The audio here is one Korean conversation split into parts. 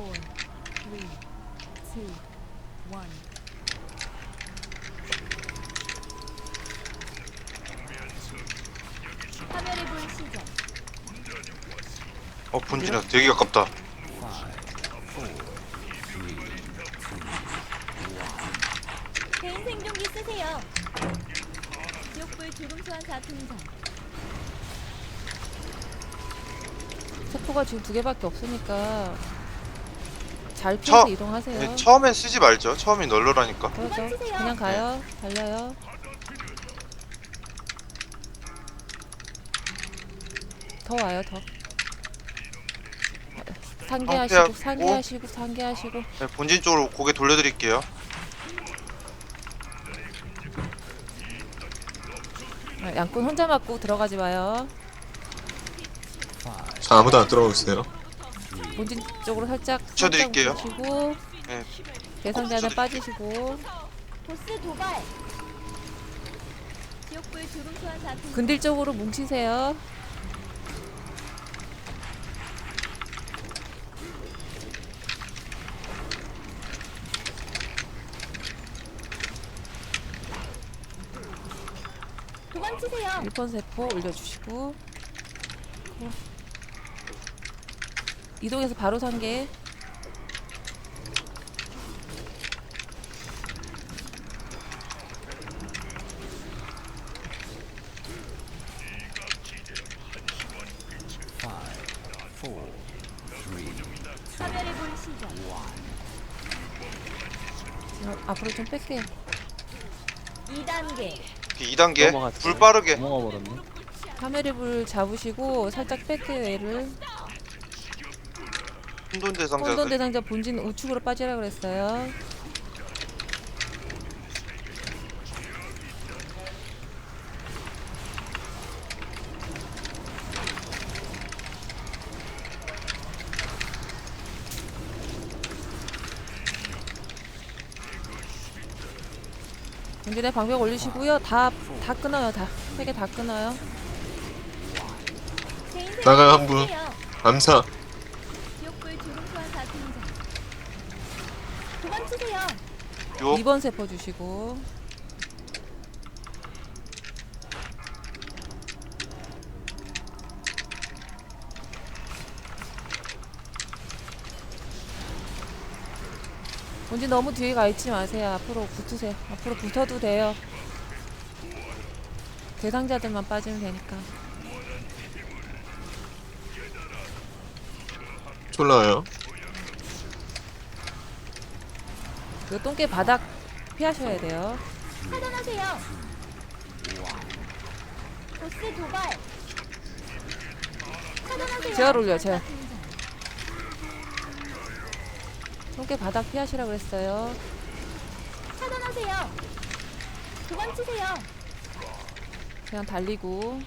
four, three, two, one. 화면을 본 시작. 어 본진이야 되게 가깝다 개인 생존기 쓰세요. 지옥불 주름 소환사 등장. 세포가 지금 두 개밖에 없으니까 잘 피해서 처- 이동하세요. 네, 처음엔 쓰지 말죠 처음엔 널널하니까 그렇죠. 그냥 가요. 달려요. 더 와요, 더. 상계하시고, 상태하고. 상계하시고, 상계하시고. 네, 본진 쪽으로 고개 돌려드릴게요 아, 양꾼 혼자 맞고 들어가지 마요. 자 아무도 안 들어가고 있어요. 본진 쪽으로 살짝 붙여드릴게요. 붙이고 네. 대상자는 붙여드릴게요. 빠지시고 보스 도발. 지옥불 주름 소환사 등장. 근딜 쪽으로 뭉치세요. 도망치세요. 1번 세포 올려주시고 이동해서 바로 상계 본 시작. 어, 앞으로 좀 뺄게요 2단계. 2단계 넘어갔어요. 불 빠르게 넘어가 버렸네. 카메라불 잡으시고 살짝 뺄게요 얘를 혼돈 대상자 혼돈 대상자 본진 우측으로 빠지라 그랬어요. 본진에 방벽 올리시고요. 다 다 끊어요 다세 개다 끊어요. 나가요, 한 분. 암사 지옥불 주름 소환사 등장. 도망치세요. 요 2번 세포 주시고 본진 너무 뒤에 가 있지 마세요. 앞으로 붙으세요. 앞으로 붙어도 돼요. 대상자들만 빠지면 되니까. 졸라요. 그 똥개 바닥 피하셔야 돼요. 차단하세요. 보스 도발. 차단하세요. 올려요, 제가. 등장. 똥개 바닥 피하시라 그랬어요. 차단하세요. 도망치세요. 그냥 달리고.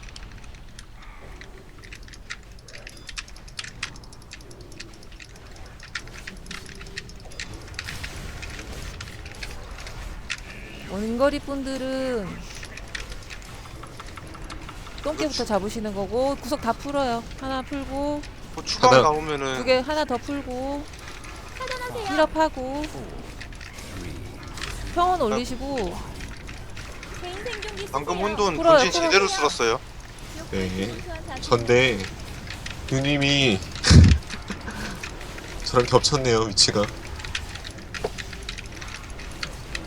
원거리 분들은 똥개부터 잡으시는 거고 구석 다 풀어요. 하나 풀고 뭐 추가 하나- 나오면은 두 개 하나 더 풀고 차단하세요. 힐업하고 평온 올리시고 개인 생존기 방금 쓰세요. 혼돈 풀어요, 본진 풀어요. 제대로 쓸었어요 네. 전데 누님이 저랑 겹쳤네요 위치가.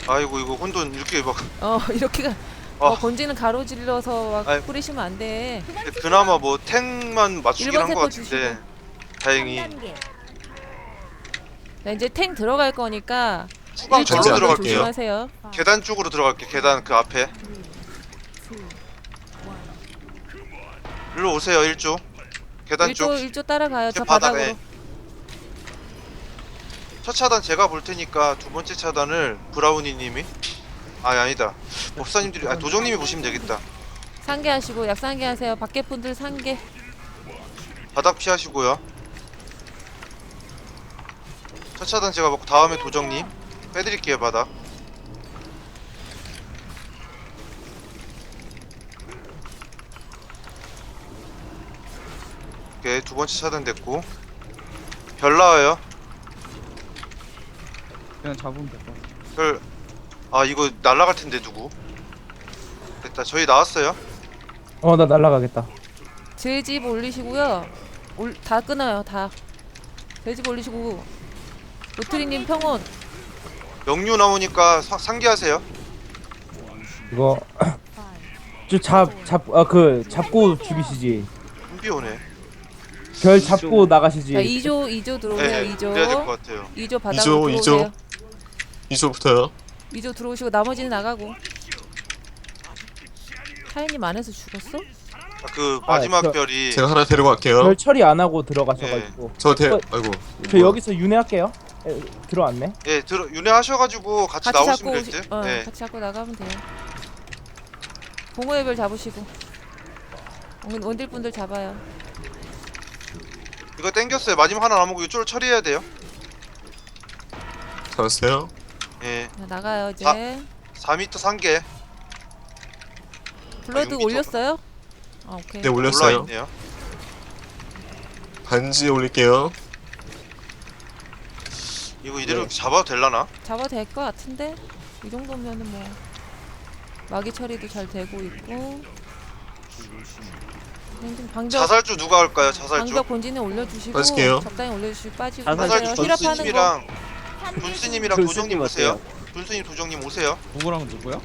아이고 이거 혼돈 이렇게 막 어 이렇게가 아. 어, 본지는 가로질러서 막 아이. 뿌리시면 안 돼. 도망치세요. 그나마 뭐 탱만 맞추긴 일번 한것 세포 같은데 다행히 3단계. 자, 이제 탱 들어갈 거니까 후방 절로 안 들어갈게요 조심하세요. 계단 쪽으로 들어갈게 계단 그 앞에 일로 오세요 1조 계단 쪽 1조 1조 따라가요. 제저 바닥에. 바닥으로. 첫 차단 제가 볼 테니까 두 번째 차단을 브라우니 님이? 아 아니다. 법사님들이 아 도정님이 보시면 되겠다. 상계하시고 약 상계 하세요. 밖에 분들 상계. 바닥 피하시고요. 첫 차단 제가 먹고 다음에 도정님. 빼드릴게요 바닥. 오케이 두 번째 차단 됐고. 별 나와요 그냥 잡으면 될 것 같아. 별... 아 이거 날라갈 텐데 누구? 됐다 저희 나왔어요 어 나 날라가겠다 제집 올리시고요. 올, 다 끊어요. 다. 제집 올리시고 로트리님 평온. 영유 나오니까 사- 상기하세요 이거 저잡잡아그 잡고 죽이시지 준비 오네 별 잡고 나가시지 자 2조 2조 들어오세요. 네 2조. 그래야 될 것 같아요 2조 바닥으로 이조, 들어오세요. 2조부터요. 2조 들어오시고 나머지는 나가고. 타이님 안에서 죽었어? 아, 그 마지막 저- 별이 제가 하나 데리고 갈게요. 별 처리 안 하고 들어가셔가지고 저 대, 어, 아이고. 저 여기서 윤회할게요 에, 들어왔네 예 들어 윤회하셔가지고 같이, 같이 나오시면 잡고 될 오시, 듯? 어, 네. 같이 잡고 나가면 돼요. 공허의 별 잡으시고. 원- 원딜 분들 잡아요. 이거 땡겼어요 마지막 하나 남은 거 이쪽 처리해야 돼요 잡았어요. 예 자, 나가요 이제. 아, 4m 상계 블러드 아, 올렸어요? 아 오케이. 네, 올렸어요. 있네요 반지 올릴게요. 이거 이대로 네. 잡아도 될라나? 잡아도 될것 같은데 이 정도면은 뭐 마기 처리도 잘 되고 있고. 좀 방벽 자살주 누가 할까요 자살주? 방벽 본진에 올려주시고 빠질게요. 적당히 올려주시고 빠지고 자살주 맞아요. 힐업하는 거 전수님이랑 산지 분스님이랑 분스님 도정님? 오세요 분스님 도정님 오세요 누구랑 누구야?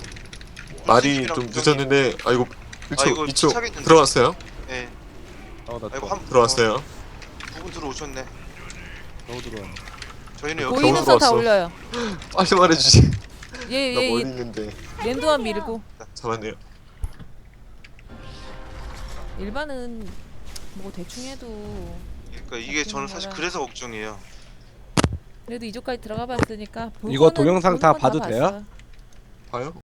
말이 좀 도정님. 늦었는데, 아이고. 1초, 아, 2초. 차겠는데? 들어왔어요. 예 어, 나 아이고 또, 한 들어왔어요. 두분 들어오셨네 너무 들어왔네. 저희는 여기 보이는 선 다 들어왔어. 올려요. 빨리 말해주지. 나 예예 멀리 예, 있는데. 랜드만 밀고 잡았네요. 일반은 뭐 대충 해도 그러니까 이게 저는 사실 거라. 그래서 걱정이에요 그래도 이쪽까지 들어가 봤으니까 볼 이거 거는- 동영상 보는 다건 봐도 돼요? 봤어요. 봐요?